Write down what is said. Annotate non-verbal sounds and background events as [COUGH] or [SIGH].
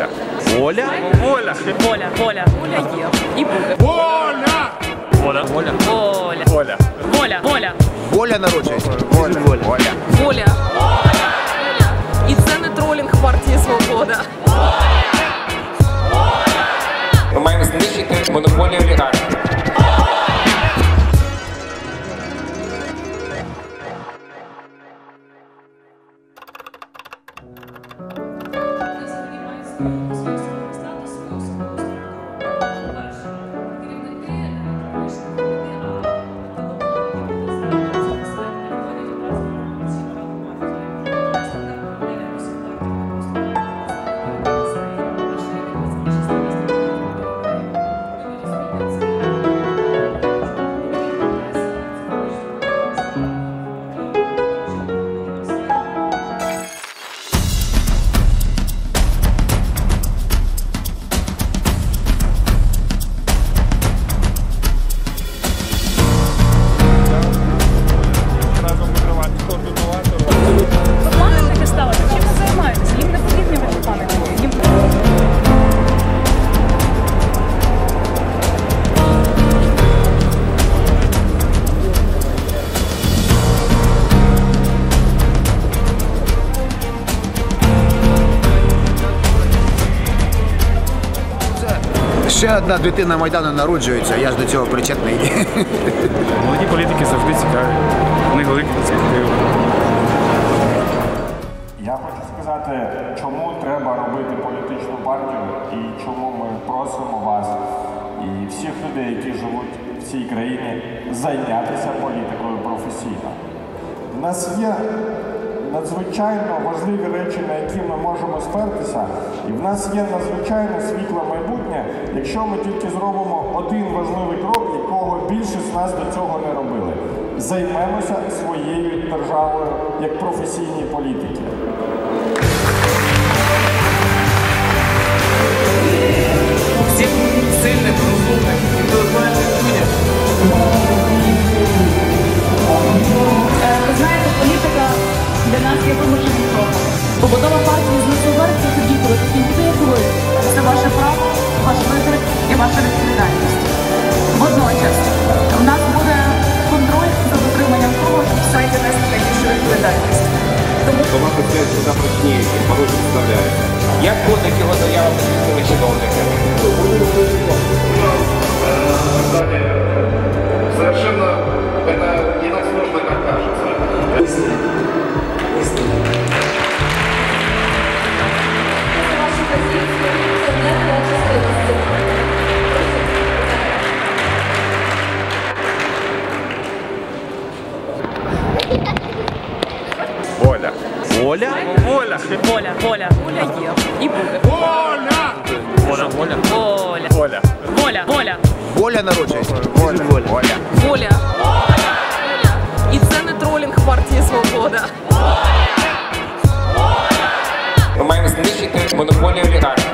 Воля. Воля? Воля. Воля, воля, воля є. І буде. Воля. Воля. Воля. Воля. Воля. Воля, воля, Воля народжується. Воля. Воля. Воля. воля. І це не тролінг партії Свобода. Ми маємо знищити монополію Ще одна дитина Майдану народжується, я ж до цього причетний. [LAUGHS] Молоді політики завжди цікаві. У них великі перспективи. Я хочу сказати, чому треба робити політичну партію і чому ми просимо вас і всіх людей, які живуть в цій країні, зайнятися політикою професійно. У нас є надзвичайно важливі речі, на які ми можемо спертися, і в нас є надзвичайно світле майбутнє, якщо ми тільки зробимо один важливий крок, якого більшість з нас до цього не робили. Займемося своєю державою як професійні політики. Команда це завтрашні порожні вставляється. Як буде його заява підписали Оля. Оля. Оля. Оля воля є. І буде. Воля. Воля. Оля. Оля. Оля. Воля, воля, Воля народжується. Воля. Воля. Воля. воля. І це не тролінг партії Свобода. Ми маємо знищити монополію олігархів.